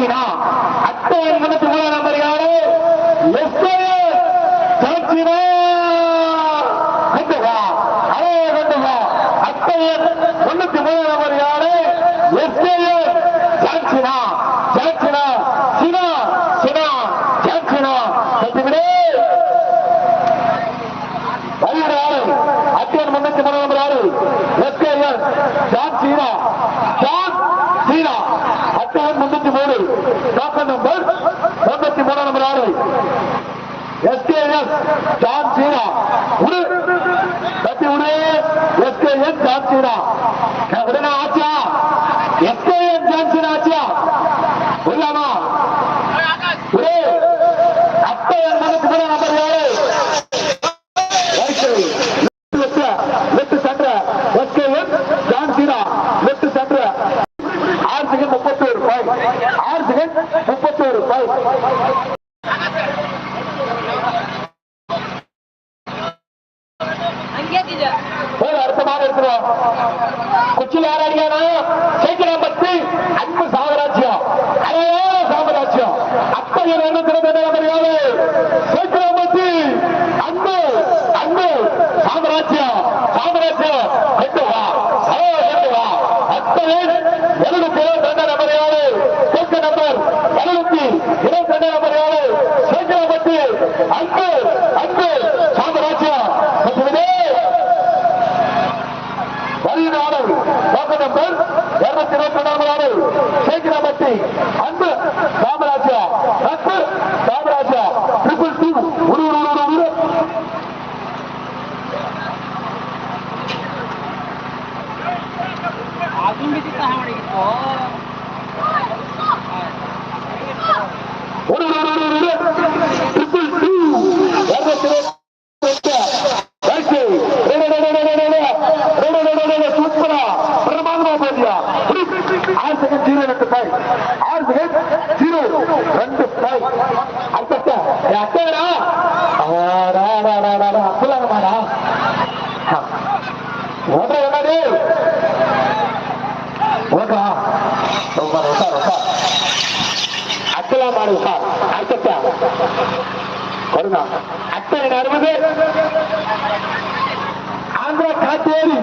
సాక్షిన అట్టే మన తుమ్మరాంబర్ గారు ఎస్ఏ సాక్షిన గట్టుగా అదే గట్టుగా అత్తయ్య మన తుమ్మరాంబర్ గారు ఎస్ఏ సాక్షిన సాక్షిన శివ శివ సాక్షిన కట్టుబడే பதினாறு அத்தியன் முன்னூத்தி பதினொன்று ஆறு எஸ்கே சாட்சினா కూడా రెండు ఫైవ్ అంత అత్తగరా అప్పులన్నమాట ఓటర్ ఉన్నది ఓటరా రొప్ప రొప్ప రొప్ప అత్తలా మాడు సార్ అంత కరుణా అత్తని నడుముది ఆంధ్ర ఖాతేరి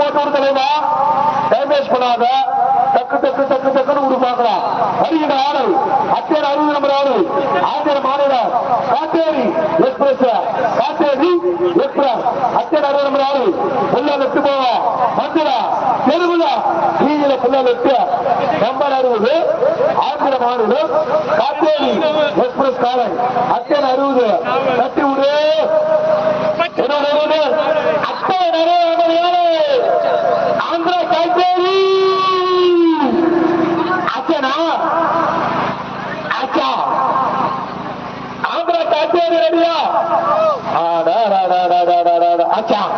போட்டு தலைவா டேமேஜ் பண்ணாத டக்கு டக்கு டக்கு டக்குன்னு விடு பார்க்கலாம். வருகிற ஆடு அத்தியார் அறுபது நம்பர் ஆடு ஆத்திர மாநில காட்டேரி எக்ஸ்பிரஸ் காட்டேரி எக்ஸ்பிரஸ் அத்தியார் அறுபது நம்பர் ஆடு புல்லா வெட்டு போவா. மந்திரா தெருவுலா நீங்கள புல்லா வெட்டு. நம்பர் அறுபது ஆத்திர மாநில காட்டேரி எக்ஸ்பிரஸ் காலை. அத்தியார் அறுபது தட்டி விடு. என்ன ஆச்சான்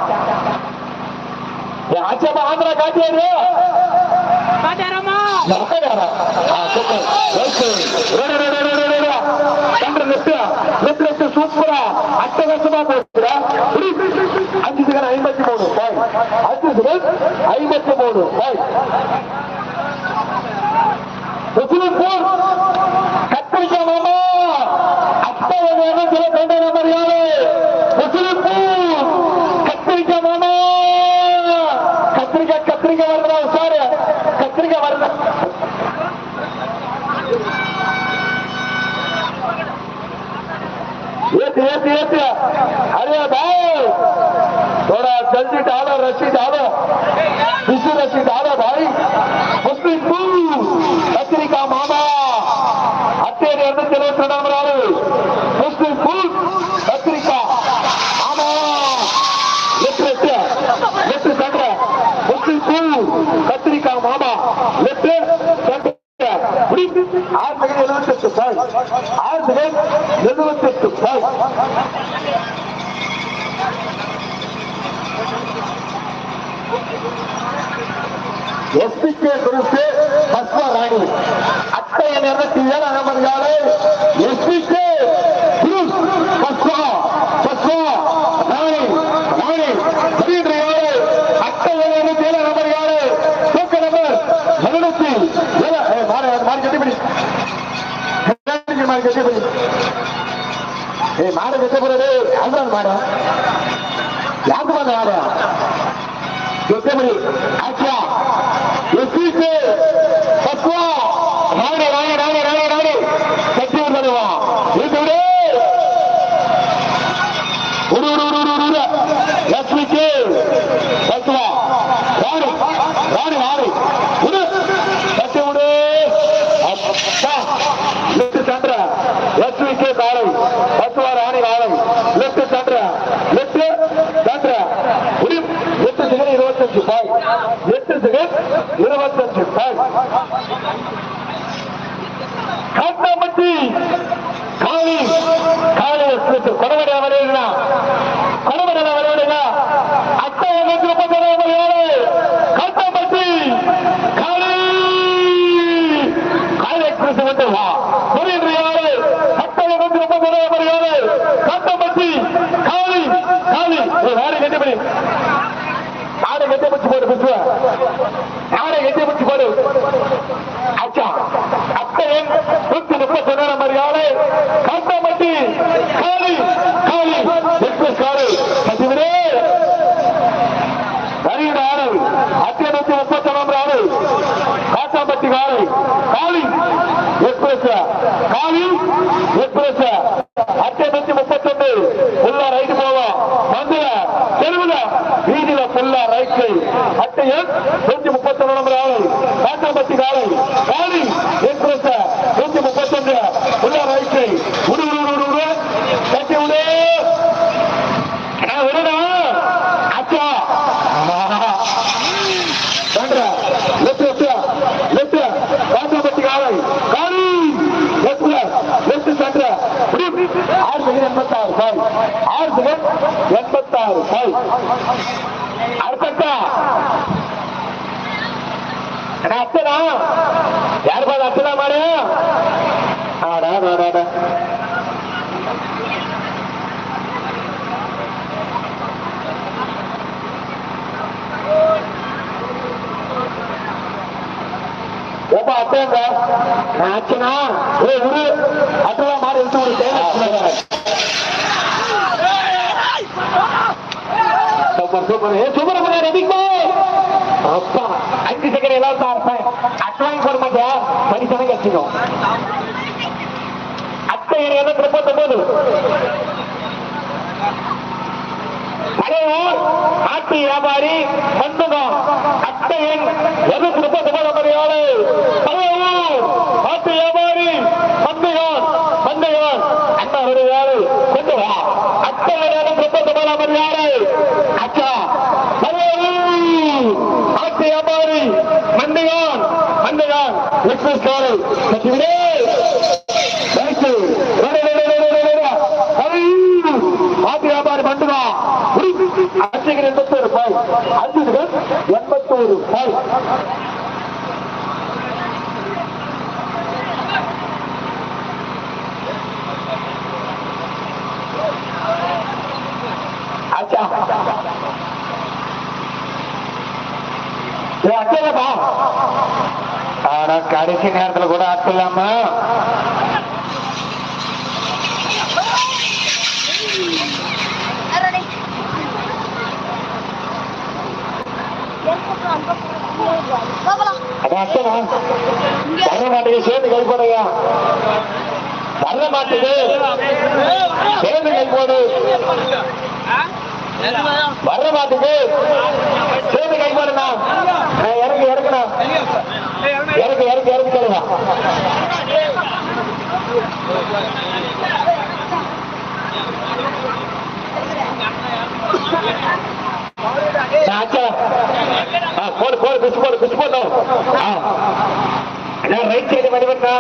ஆச்சாப்பா ஆந்திரா காட்டியாரு காட்டாரம்மா காட்டாரா சூப்பர் கண்ட லெஃப்ட் லெஃப்ட் லெஃப்ட் சூப்பரா அட்டகாசமா போச்சுடா அஞ்சு செகண்ட் ஐம்பத்தி மூணு பாய் அஞ்சு செகண்ட் ஐம்பத்தி மூணு பாய் கத்திரிக்காய் மாமா அத்தை வேணும் மரியாதை ધીરે ધીરે ત્યાં અરે ભાઈ થોડા જલ્દી ડાલો રસી ડાલો બીજી રસી ડાલો ભાઈ ముస్లిం పత్రిక మామ అత్తేడు ఎందుకు తెలుస్తున్నాం రాదు ముస్లిం ఫుల్ పత్రిక మామ లిటరేచర్ లిటర్ కంట్ర ముస్లిం ఫుల్ పత్రిక మామ లిటర్ కంట్ర ஆறு மிக எழுபத்தி எட்டு சார் ஆறு மிக எழுபத்தி to fight. ಎಸ್ಪಿಕೆ ಗುರುಸೆ ಬಸವರಾಣಿ ಅತ್ತ ಏನಾರ ತಿಳಿಯಲ್ಲ ಹಣ ಬಂದಿದ್ದಾರೆ ಎಸ್ಪಿಕೆ ಗುರುಸ್ ಬಸವ ಬಸವ ರಾಣಿ ರಾಣಿ ಬರೀಡ್ರಿ ಅವರೇ ಅತ್ತ ಏನಾರು ತಿಳಿಯಲ್ಲ ಹಣ ಬಂದಿದ್ದಾರೆ ಟೋಕ ನಂಬರ್ ಮರಳುತ್ತಿ ಮಾರಿ ಮಾರಿ ಕಟ್ಟಿ ಬಿಡಿ ಮಾಡಿ ಕಟ್ಟಿ ಬಿಡಿ ஏய் மாடு போறது. அதுதான் மாடு? யாருக்கு மாடு மாடு எத்தனை 勝ったまち、かわり、かわりを続く、このまでは我々が、このまでは我々が、あったを持ち起こせる。நூத்தி முப்பத்தி மாதிரி ஆளு. காட்டாமட்டி காளி காளி எக்ஸ்பிரஸ் காரு கட்டிவிடு வருகிற முப்பத்தி எக்ஸ்பிரஸ் எக்ஸ்பிரஸ் அத்தை நூத்தி முப்பத்தி ஒன்று ஃபுல்லா ரைட்டு போவோம் வந்துல தெருவுல வீதியில ஃபுல்லா ரைட்டு அட்டையில் நூத்தி முப்பத்தி ஒன்று நம்பர் ஆளு காட்டாம்பட்டி காலை காளி எக்ஸ்பிரஸ் நூத்தி முப்பத்தி ஒன்று ஃபுல்லா ரைட்டு விடு விடு விடு விடு கட்டி விடு நான் விடுடா அச்சா சந்திரா லெஃப்ட் லெஃப்ட் லெஃப்ட் காட்டாம்பட்டி காலை காளி எக்ஸ்பிரஸ் லெஃப்ட் சந்திரா ஆறு செகண்ட் எண்பத்தாறு. சாய் ஆறு செகண்ட் எண்பத்தாறு சாய் அடுத்தா அத்தனா யார் பாது அத்தனா மாடு ஆடா ஆடாடா ஏப்பா அத்தேங்க அச்சனா ஏ உரு. அத்தனா மாடு எடுத்து ஒரு தேவை சூப்பர் சூப்பர் ஏ சூப்பர் பண்ண ரெடிக்கோ அப்பா அஞ்சு செகண்ட் எல்லாம் பார்ப்பேன் அட்வாங்கி போட மாட்டேன் மனுஷனை கட்சிக்கும் அத்தை என்ன முப்பத்தொன்பது பழையூர் ஆட்டு வியாபாரி மந்தகம் அட்டை எண் இருநூத்தி முப்பத்தி ஒன்பது ஏழு. பழையூர் ஆட்டு வியாபாரி மந்தகம் மந்தகம் அண்ணா ஒரு ஏழு கொண்டு வா அட்டை எண் முப்பத்தி ஒன்பதாம் ஏழு அச்சா பழையூர் ஆட்டு வியாபாரி மந்தகம் மந்தகம் எக்ஸ்பிரஸ் காரை கட்டிவிடு ரைட்டு ஆட்டு வியாபாரி மண்டுதா அஞ்சு எண்பத்தோரு ரூபாய் அஞ்சு அச்சா ஆனா கடைசி நேரத்துல கூட அட்டலாம Ready? சேர்ந்து கை போடுங்க வர்ற மாட்டுக்கு சேர்ந்து கை போடு. சேர்ந்து கை இறக்கு இறக்கு இறக்கு சொல்லுங்க நான் ஆ போடு போடு பிச்சு போடு பிச்சு போட்டோம் ஆ. நான் ரைட் சைடு வடிவட்டா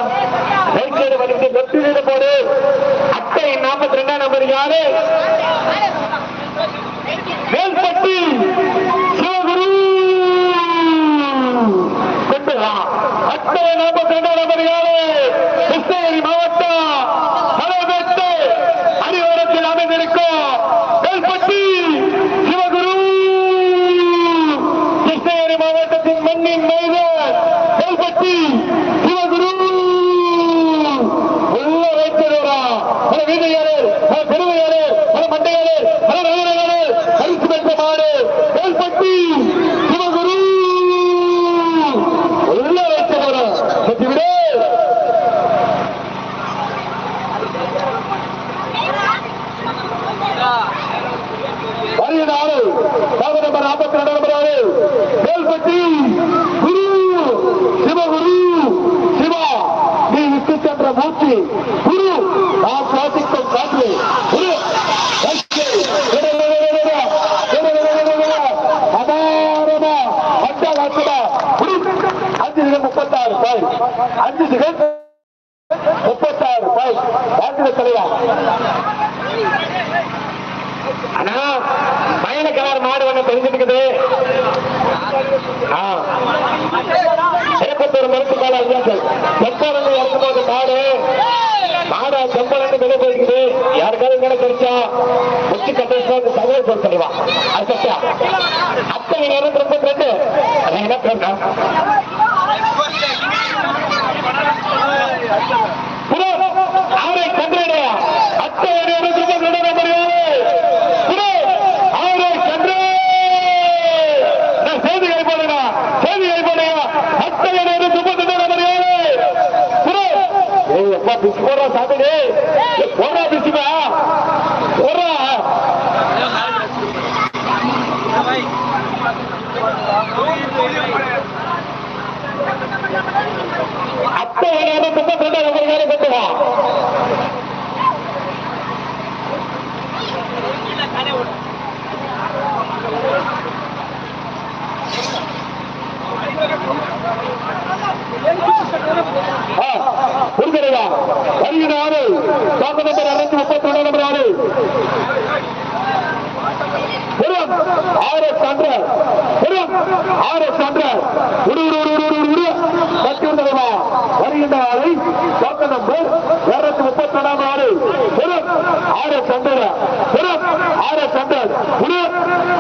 ரைட் சைடு வடிவட்டு லெஃப்ட் சைடு போடு. அட்டை நாற்பத்தி ரெண்டாம் நம்பர் யாரு மேல்பட்டி சிவகுரு கொண்டு வா அட்டை நாற்பத்தி ரெண்டாம் நம்பர் யாரு கிருஷ்ணகிரி மாவட்டம் மலைபெட்டு அடிவாரத்தில் அமைந்திருக்கும் மேல்பட்டி சிவகுரு கிருஷ்ணகிரி மாவட்டத்தின் மண்ணின் மைதன் மேல்பட்டி சிவகுரு உள்ள வைத்திருக்கிறா பல வீதையாளர் பெருமையாளர் பல மண்டையாளர் பல நகராளர் பரிசு பெற்ற மாடு மேல்பட்டி சிவகுரு. உள்ள நம்பர் நாற்பத்தி ரெண்டு நம்பர் மேல்பட்டி குரு சிவகுரு சிவா. நீ விட்டு சென்ற மூச்சு குரு நான் சுவாசிக்கும் காற்று குரு ஓகே. விடு, விடு, விடு, விடு, விடு. விடு, விடு, விடு, விடு, விடு. அபாரமா, அட்டா காட்டுமா. குரு. அஞ்சு செகண்ட் முப்பத்தாறு பாய் அஞ்சு செகண்ட் முப்பத்தாறு பாய் வாழ்க்கை தலையா ஆனா மயில கலர் மாடு ஒண்ணு தெரிஞ்சிருக்குது. சேப்பத்தூர் கால ஐயாக்கள் மாடு. மாடா செம்பரந்து வெளியே போயிருக்குது. யாருக்காவது மேல தெரிச்சா உச்சி கட்டேஸ்வரர் தகவல் சொல்ல தெளிவா அது சத்தியா அத்தனை நேரம் ரொம்ப ரெண்டு அது என்ன பேருனா புரோ அவரை கண்டடைய அத்தனை நேரம் முப்பத்தி ரெண்டு நம்பர் ஏழு புரோ அவரை கண்டு நான் செய்திகளை போடுங்க செய்திகளை போடுங்க அத்தனை நேரம் முப்பத்தி ரெண்டு நம்பர் ஏழு புரோ ஏய் அப்பா பிச்சு போடுறா சாப்பிடு போடுறா புரிகிறதா வருகிற ஆறு தாக்க நம்பர் அறுநூத்தி முப்பத்தி ரெண்டு நம்பர் ஆறு புறம் ஆறு சான்ற புறம் ஆறு வருகின்ற நம்பர் இருநூத்தி முப்பத்தி ரெண்டாம் ஆறு புறம் ஆறு சண்டர புறம் ஆறு சண்டர் உரு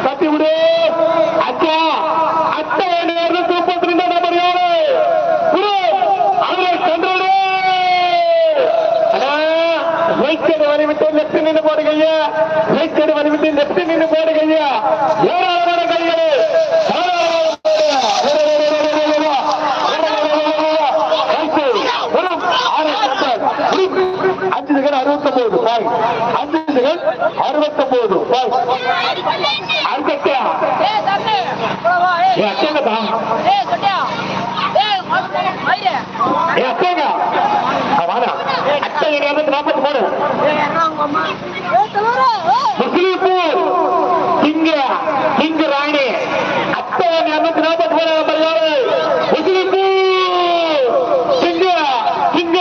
கட்டி விடு அச்சா அச்சா இருநூத்தி முப்பத்தி ரெண்டாம் நம்பர் யாரு குரு அவரை கண்டோடு ரைட் சைடு வரிவிட்டு லெஃப்ட் நின்று போடுகைய ரைட் சைடு வரிவிட்டு லெஃப்ட் நின்று போடுகைய ஏராளமான கைகள் அஞ்சு செகண்ட் அறுபத்தொன்பது பாய் அஞ்சு செகண்ட் அறுபத்தொன்பது பாய் அடுத்த ஏய் தம்பி என் வாடா. இருநூத்தி நாற்பத்தி மூணு ராணி. அத்தை இருநூத்தி நாற்பத்தி மூணு நம்பர் யாரு முஸ்லிப்பூர் இங்க இங்க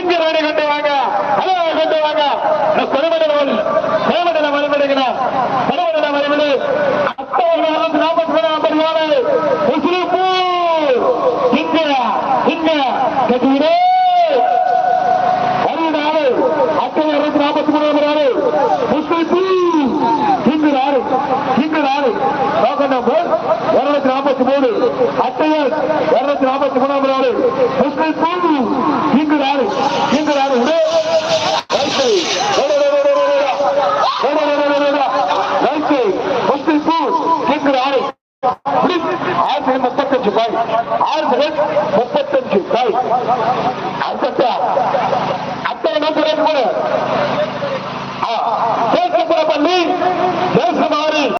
இங்க ராணி கொண்டு வாங்க ஹலோ கொண்டு வாங்க கொடமடல வழி கொடமடல வழிபடுகிறோம் கொடமடல வழிபடு அத்தை இருநூத்தி நாற்பத்தி மூணு நம்பர் யாரு முஸ்லிப்பூர் இங்க இங்க கட்டுகிறே வருகிறாரு அட்டை இருநூத்தி நாற்பத்தி மூணு வருகிறாரு முஸ்லிம் திங்குறாரு திங்குறாரு டோக்கன் நம்பர் இருநூத்தி நாற்பத்தி மூணு. அட்டையர் இருநூத்தி நாற்பத்தி மூணாம் வருகிறாரு முஸ்லிம் திங்குறாரு திங்குறாரு